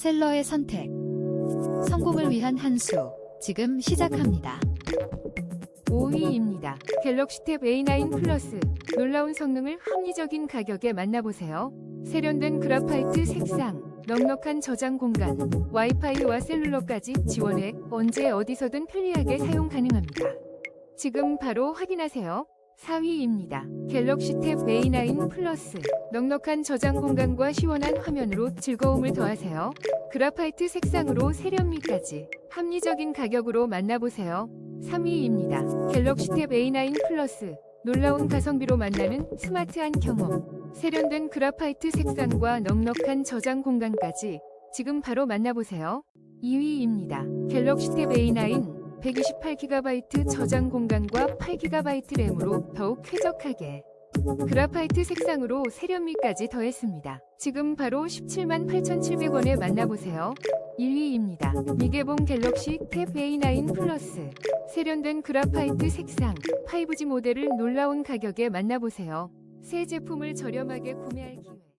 셀러의 선택. 성공을 위한 한 수. 지금 시작합니다. 5위입니다. 갤럭시 탭 A9 플러스. 놀라운 성능을 합리적인 가격에 만나보세요. 세련된 그라파이트 색상, 넉넉한 저장 공간, 와이파이와 셀룰러까지 지원해 언제 어디서든 편리하게 사용 가능합니다. 지금 바로 확인하세요. 4위입니다. 갤럭시 탭 A9 플러스. 넉넉한 저장 공간과 시원한 화면으로 즐거움을 더하세요. 그라파이트 색상으로 세련미까지 합리적인 가격으로 만나보세요. 3위입니다. 갤럭시 탭 A9 플러스. 놀라운 가성비로 만나는 스마트한 경험. 세련된 그라파이트 색상과 넉넉한 저장 공간까지 지금 바로 만나보세요. 2위입니다. 갤럭시 탭 A9 128GB 저장 공간과 8GB 램으로 더욱 쾌적하게 그라파이트 색상으로 세련미까지 더했습니다. 지금 바로 17만 8,700원에 만나보세요. 1위입니다. 미개봉 갤럭시 탭 A9 플러스 세련된 그라파이트 색상 5G 모델을 놀라운 가격에 만나보세요. 새 제품을 저렴하게 구매할 기회